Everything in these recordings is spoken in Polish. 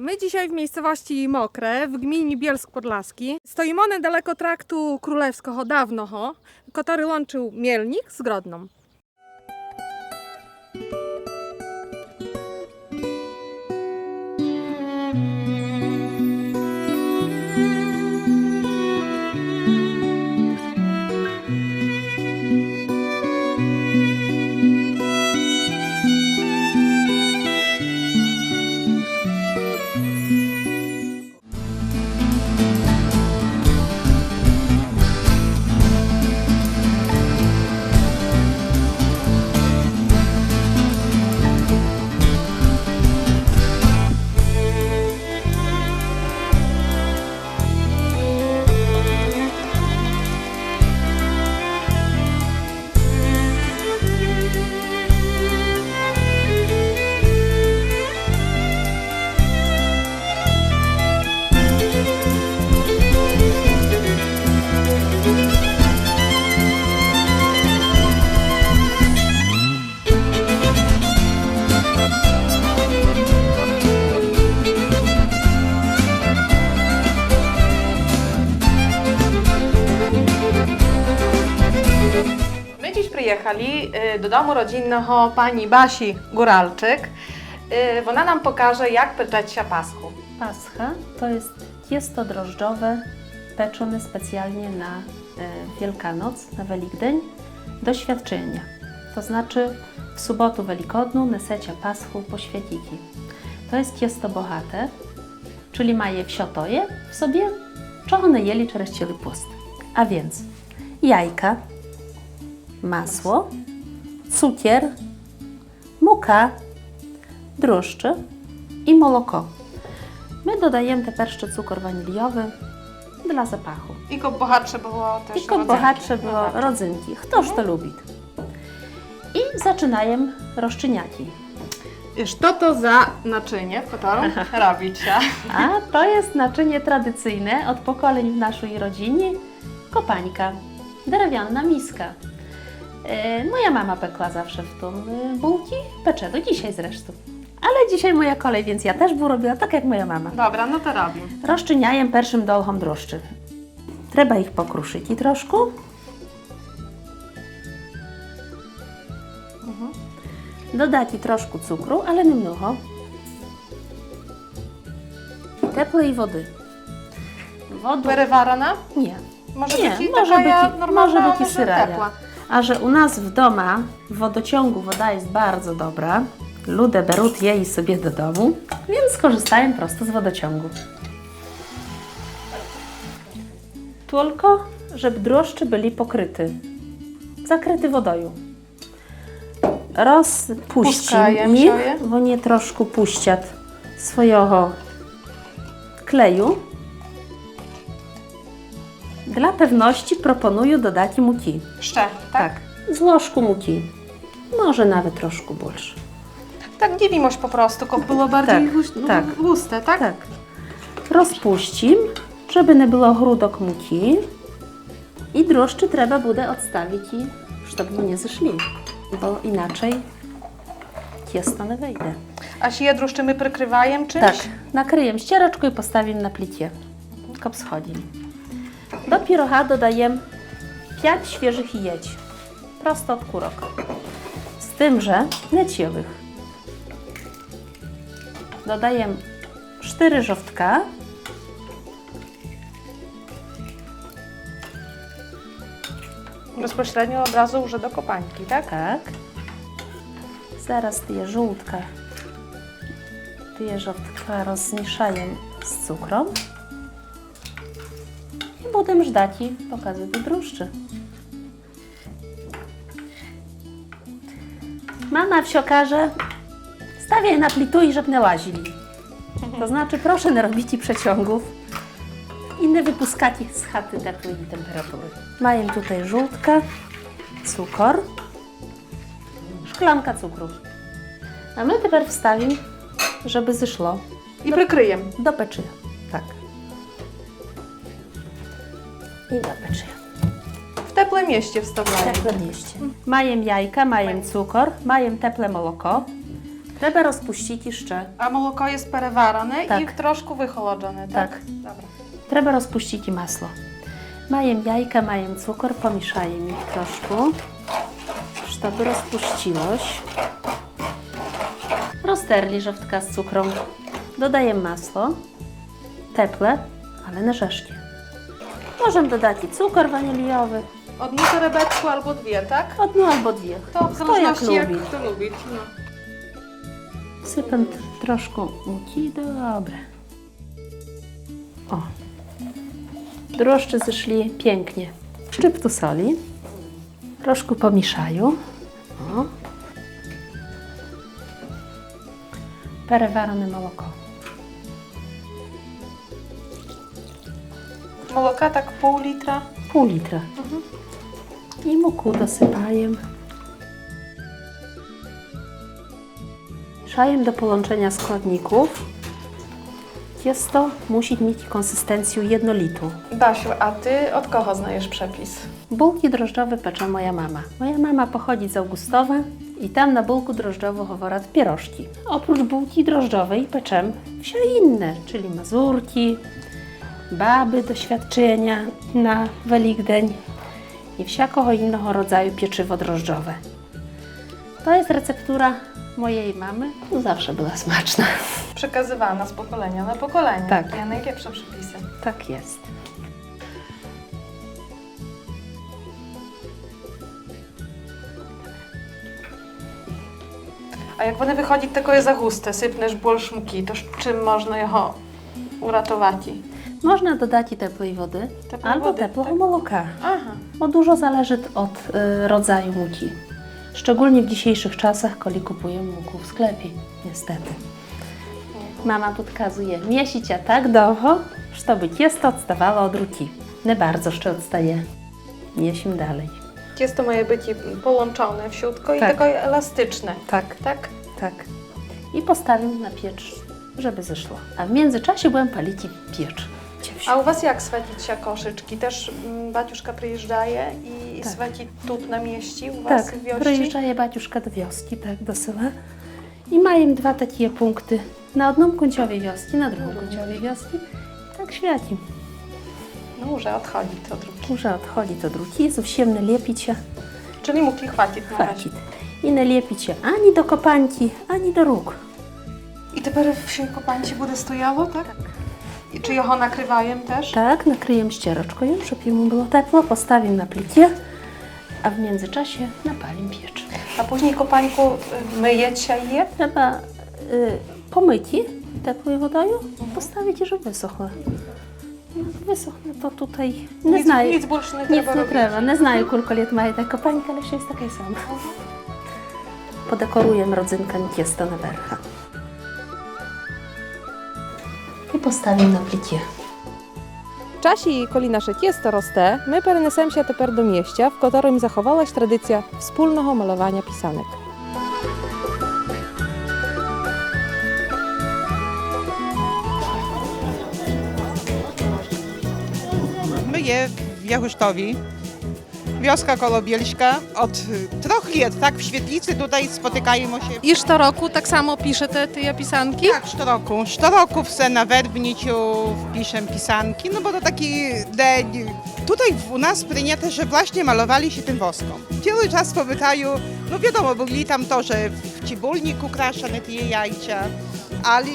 My dzisiaj w miejscowości Mokre, w gminie Bielsk Podlaski. Stoimy niedaleko traktu królewskiego dawnoho, który łączył Mielnik z Grodną. przyjechali y, do domu rodzinnego pani Basi Góralczyk, y, bo ona nam pokaże, jak peczeć się pasku. Pascha to jest ciasto drożdżowe pieczone specjalnie na y, Wielkanoc, na Welikdyń, do świadczenia. To znaczy w subotu Welikodnu nesecia paschu po świeciki. To jest ciasto bohate, czyli ma je wsiotoje w sobie, czy one jeli czereścieli pust. A więc jajka, masło, cukier, muka, drożdże i mleko. My dodajemy te jeszcze cukier waniliowy dla zapachu. I go bohatsze było też I go bohatsze było rodzynki. Ktoż to mhm. lubi. I zaczynajem rozczyniaki. Iż to za naczynie, którą robicie? A to jest naczynie tradycyjne od pokoleń w naszej rodzinie. Kopańka, drewniana miska. E, moja mama pekła zawsze w tym e, bułki, pecze do dzisiaj zresztą. Ale dzisiaj moja kolej, więc ja też bu robiła tak jak moja mama. Dobra, no to robię. Rozczyniajem pierwszym dolchom drożdży. Trzeba ich pokruszyć i troszkę. Dodać i troszkę cukru, ale nie mnogo. Teplej wody. Wodu Wyrywarana? nie. Może Nie, być może taka być, może być i syraja. ciepła. A że u nas w doma w wodociągu woda jest bardzo dobra, ludzie berą jej sobie do domu, więc skorzystają prosto z wodociągu. Tylko, żeby drożdże byli pokryty, zakryty wodoju. Rozpuścimy ich, bo nie troszkę puściat swojego kleju. Dla pewności proponuję dodać muki. Jeszcze, tak? Tak, z ложку muki. Może nawet troszkę больше. Tak dziwimość po prostu, tylko było bardziej Tak, gust- tak. guste, tak? Tak. Rozpuścim, żeby nie było grudok muki. I drożdży trzeba będzie odstawić i żeby nie zeszli, bo inaczej ciasto nie wejdzie. A się druszczymy prykrywajem czymś? Tak, nakryję ściereczką i postawię na plicie. Tylko schodzi. Do pirocha dodaję 5 świeżych jajec. Prosto od kurok. Z tym, że neciowych. Dodaję 4 żowtka. Bezpośrednio od razu już do kopańki, tak? Tak. Zaraz te żółtka, te żowtka rozmieszaję z cukrem. Potem żdać i pokazać do drożdży. Mama wsio każe, stawiaj na plitu i żeby nie łazili. To znaczy proszę nie robić przeciągów i nie wypuskać ich z chaty ciepłej temperatury. Maję tutaj żółtka, cukor, szklanka cukru. A my teraz wstawimy, żeby zeszło I prykryjem. do peczy. I do peczy. W teplym mieście wstawiają. Tak na mieście. Majem jajka, majem cukor, majem teple moloko. Треба розпустити ще. A moloko jest переварене Tak. i troszkę wychłodzone, tak? Tak. Dobra. Треба розпустити масло. Маємо яйка, маємо цукор, помішаємо їх трошку, щоб розпустилось. Розтерли żołądka z cukrą. Dodajemy masło. Teple, ale nie rzeszkie. Możemy dodać i cukier waniliowy. Odnóż rebeczku albo dwie, tak? Odno albo dwie. To w zależności jak, lubi. kto lubi. No. Sypem troszkę łuki. Dobre. O. Drożdże zeszli pięknie. Szczyptu soli. Troszkę pomieszaju. O. Perwarone mleko. Moloka tak pół litra. Pół litra. I muku dosypajem. Mieszajem do połączenia składników. Ciasto musi mieć konsystencję jednolitą. Basiu, a ty od kogo znajesz przepis? Bułki drożdżowe pecza moja mama. Moja mama pochodzi z Augustowa i tam na bułku drożdżową choworat pierożki. Oprócz bułki drożdżowej peczem wsie inne, czyli mazurki, baby doświadczenia na Welikdeń i wsiako innego rodzaju pieczywo drożdżowe. To jest receptura mojej mamy. No, zawsze była smaczna. Przekazywana z pokolenia na pokolenie. Tak. Ja najlepsze przepisy. Tak jest. A jak one wychodzi, tylko je za guste, sypniesz ból szmuki, to czym można je uratować? Można dodać i teplej wody, albo wody, ciepłego tak. mleka, Aha. bo dużo zależy od y, rodzaju muki. Szczególnie w dzisiejszych czasach Koli kupuje muku w sklepie, niestety. Mama podkazuje, miesicia tak długo, że by ciasto odstawało od ruki. Nie bardzo jeszcze odstaje. Miesim dalej. Ciasto ma być połączone w siódko i Tak. tylko elastyczne, Tak, tak? tak. I postawił na piecz, żeby zeszło. A w międzyczasie byłem palić i piecz A u Was jak swędzić się koszyczki? Też mm, baciuszka przyjeżdżaje i Tak. swędzi tu na mieści u Was Tak, w wiości? przyjeżdżaje baciuszka do wioski, tak, do sela. I mają dwa takie punkty. Na jedną końciowej wioski, na drugą końciowej wioski. Tak świeci. No, że odchodzi to drugi. Уже odchodzi to drugi, jest всем налепить się, Czyli muki chwacić na razie. chwacić. I налепить się ani do kopańki, ani do róg. I тепер всі копанці буде стояло, так? І чи його накриваємо теж? Tak, nakryję ściereczką, żeby mu było ciepło, postawię na plicie, a w międzyczasie napalim piecz. А później копаньку y, myjecie je? Trzeba y, pomyć je ciepłą wodą, postawić, żeby wysохła. Jak Wysохnie to tutaj, nie nic, знаю. nic більше не Nic треба nie робити. trzeba, nie знаю, сколько лет має ta kopańka, ale jeszcze jest taka sama. Podekoruję rodzynkami ciasto na wercha. I postawię na plicie. W czasie, коли наше тісто росте, ми перенесемося тепер до місця, в котором заховалась традиція спільного малювання пісанок. My je w Jachusztowi, wioska Kolobielska. Od troch lat, tak, w Świetlicy tutaj spotykajmy się. I co roku tak samo pisze te, te pisanki? Tak, co roku. Co roku se na Werbniciu piszę pisanki, no bo to taki dzień. Tutaj u nas przyjęte, że właśnie malowali się tym woską. Cały czas pobytają, no wiadomo, byli tam to, że w cibulniku kraszane te jajcia, ale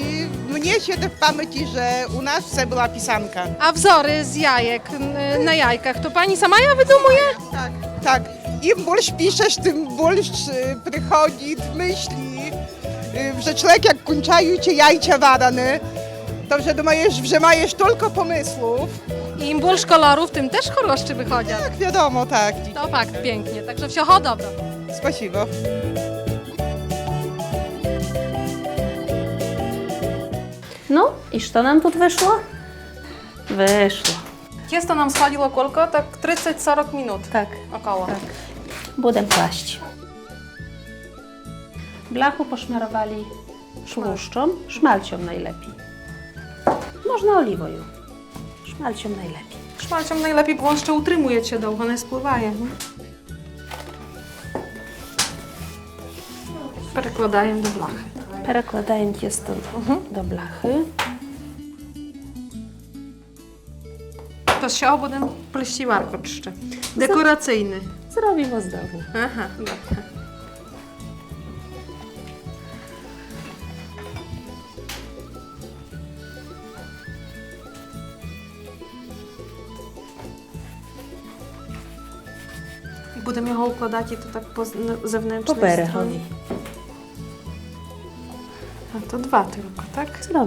mnie się to w pamięci, że u nas se była pisanka. A wzory z jajek n- na jajkach to pani sama ja wydumuje? Tak, tak. Im больше piszesz, tym больше przychodzi myśli, y, że człowiek jak kończają cię jajcia warane, to że думаєш, że majesz tylko pomysłów. I im больше kolorów, tym też choroszczy wychodzą. Tak, wiadomo, tak. To fakt, pięknie. Także wsio dobro. Spasibo. No i co nam tu wyszło? Wyszło. Ciasto nam schodziło kolko tak 30-40 minut Tak, około. tak. Będę kłaść. Blachu poszmarowali szłuszczą, szmalcią najlepiej. Można oliwoju. Szmalcią najlepiej. Szmalcią najlepiej, bo on jeszcze utrzymuje się długo, nie spływaje. nie? Перекладаємо do blachy. Перекладаємо тісто до блахи. To się obudem pleściwarko jeszcze. Dekoracyjny. Зробимо здобу. Aha, dobra. I Будемо його укладати то так по з- zewnętrznej По берегові. stronie. A to dwa tylko, tak? Dobra.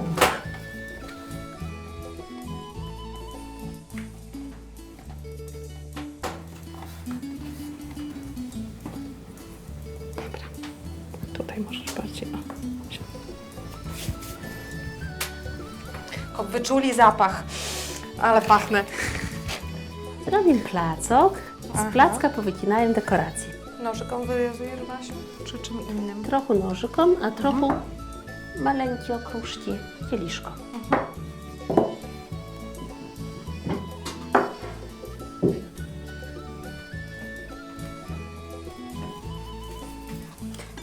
Dobra. Tutaj możesz bardziej. O. Wyczuli zapach, ale pachnę. Zrobimy placok. Aha. Z placka powycinałem dekoracje. Nożyką wywiązujesz, Basiu? Czy czym innym? Trochę nożykom, a trochę maleńkie okruszki kieliszko.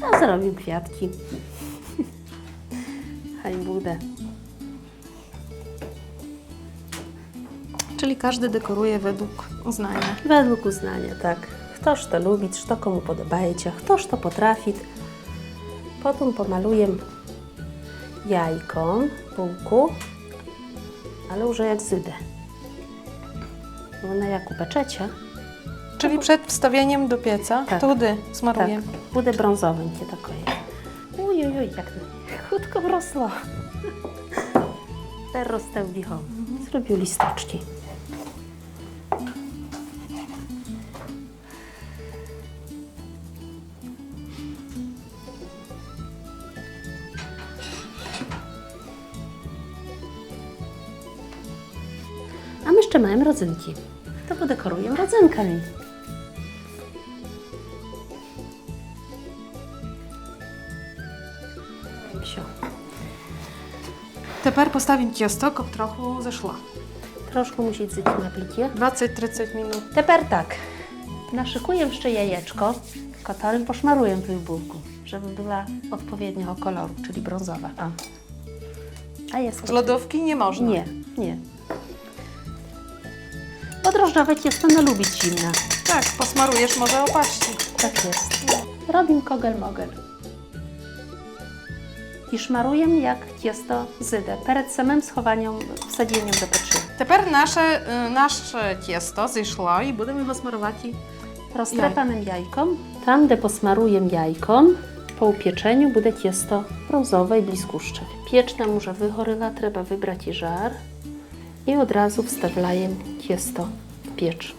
A zrobił kwiatki. Haj budę. Czyli każdy dekoruje według uznania. Według uznania, tak. Ktoś to lubi, kto komu podobaje, ktoś to potrafi. Potem pomaluję jajko, bułku, ale użyję zydę. One jak upeczecie. Czyli przed wstawieniem do pieca tak. tudy smaruję. Tak, budę brązowym cię takoje. Ujujuj, jak chudko rosło. Teraz te wicho. Zrobił listoczki. rodzynki. To podekoruję rodzynkami. Все. Тепер поставимо тісто, щоб трохи зайшло. Troszkę musi zyć na plicie. 20-30 minut. Teraz tak. Naszykuję jeszcze jajeczko, którym poszmaruję tę bułkę, żeby była odpowiedniego koloru, czyli brązowa. A, A jest Z lodówki nie można. Nie, nie. Bo drożdżowe ciasto no lubić zimna. Tak, posmarujesz, może opaści. Tak jest. Robimy kogel-mogel. I szmaruję jak ciasto zydę, przed samym schowaniem, wsadzeniem do pieczy. Тепер наше, е, наше тісто зійшло і будемо його смарувати. Roztrapanym jajkom. Tam, gdzie posmaruję jajkom, po upieczeniu będzie ciasto brązowe i bliskuszcze. Piecz nam już wychoryła, trzeba wybrać i żar. I od razu wstawiaję ciasto w piecz.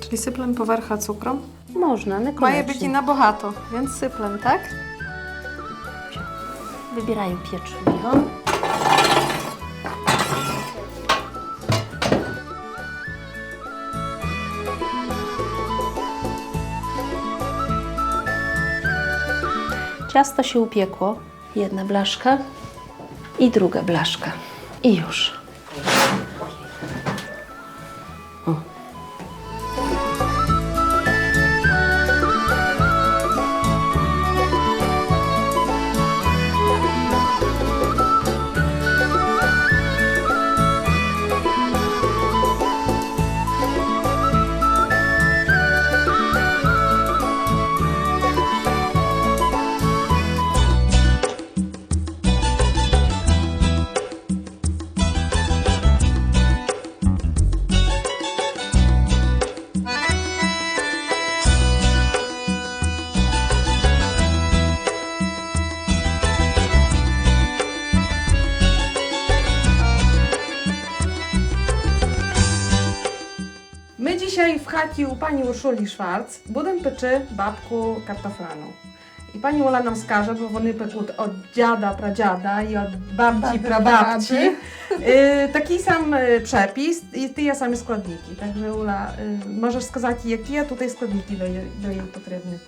Czyli syplem powercha cukrem. Można, niekoniecznie. być i na bogato, więc syplem, tak? Wybierają piecz wichon. Ciasto się upiekło. Jedna blaszka i druga blaszka. I już. pani Urszuli Szwarc budem pyczy babku kartoflanu. I pani Ula nam skaże, bo wony pekł od dziada, pradziada i od babci, prababci. Y, taki sam y, przepis i te same składniki. Także Ula, y, możesz skazać, jakie tutaj składniki do, do jej potrzebne.